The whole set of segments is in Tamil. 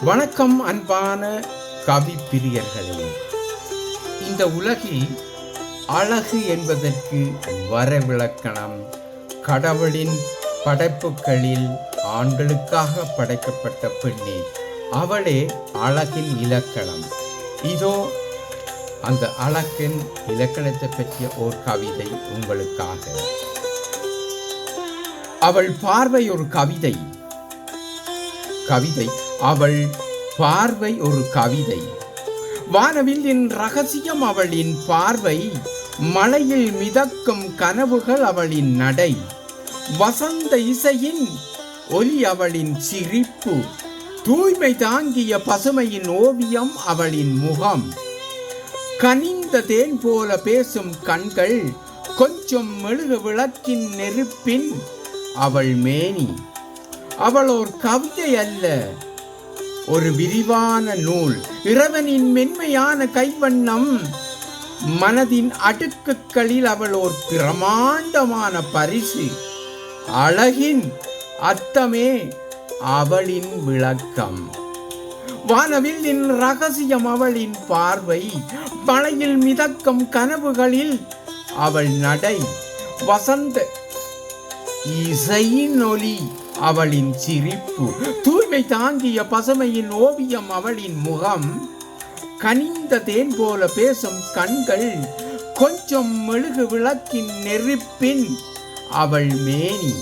வணக்கம் அன்பான கவி பிரியர்களே. இந்த உலகில் அழகு என்பதற்கு வரவிலக்கணம் கடவுளின் படைப்புகளில் ஆண்களுக்காக படைக்கப்பட்ட பெண்ணே அவளே அழகின் இலக்கணம். இதோ அந்த அழகின் இலக்கணத்தை பற்றிய ஓர் கவிதை உங்களுக்காக. அவள் பார்வை ஒரு கவிதை. கவிதை அவள் பார்வை ஒரு கவிதை. வானவில்லின் ரகசியம் அவளின் பார்வை மலையில் மிதக்கும் கனவுகள் அவளின் நடை. வசந்த இசையின் ஒலி அவளின் சிரிப்பு தூய்மை தாங்கிய பசுமையின் ஓவியம் அவளின் முகம். கனிந்த தேன் போல பேசும் கண்கள் கொஞ்சம் மெழுகு விளக்கின் நெருப்பின் அவள் மேனி. அவள் ஒரு கவிதை அல்ல ஒரு விரிவான நூல். இறைவனின் மென்மையான கைவண்ணம். மனதின் அடுக்குகளில் அவள் ஒரு பிரமாண்டமான பரிசு. அழகின் அர்த்தமே அவளின் விளக்கம். வானவில்லின் ரகசியம் அவளின் பார்வை. மலையில் மிதக்கும் கனவுகளில் அவள் நடை. வசந்த இசையின் ஒலி. அவளின் சிரிப்பு தூய்மை தாங்கிய பசுமையின் ஓவியம் அவளின் முகம். கனிந்த தேன் போல பேசும் கண்கள் கொஞ்சம் மெழுகு விளக்கின் நெருப்பின். அவள் மேனி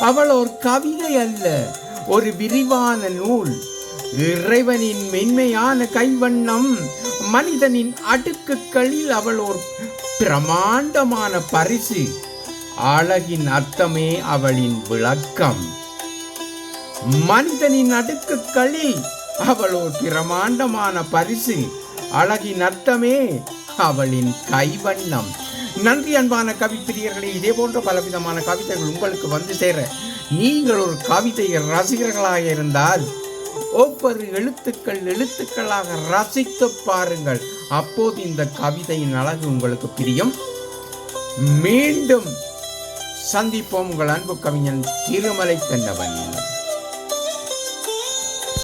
அவள் ஒரு கவிதை அல்ல ஒரு விரிவான நூல். இறைவனின் மென்மையான கைவண்ணம் மனிதனின் அடுக்குகளில் அவள் ஒரு பிரமாண்டமான பரிசு. அழகின் அர்த்தமே அவளின் விளக்கம். மனிதனின் அடுக்குக்களில் அவள் ஒரு பிரமாண்டமான பரிசு. அழகின் அர்த்தமே அவளின் கைவண்ணம். நன்றி அன்பான கவிப்பிரியர்களே இதே போன்ற பலவிதமான கவிதைகள் உங்களுக்கு வந்து சேர நீங்கள் ஒரு கவிதை ரசிகர்களாக இருந்தால் ஒவ்வொரு எழுத்துக்கள் எழுத்துக்களாக ரசித்து பாருங்கள். அப்போது இந்த கவிதையின் அழகு உங்களுக்கு பிரியும். மீண்டும் சந்திப்போம் உங்கள் அன்பு கவிஞன் திருமலை கண்ணவன்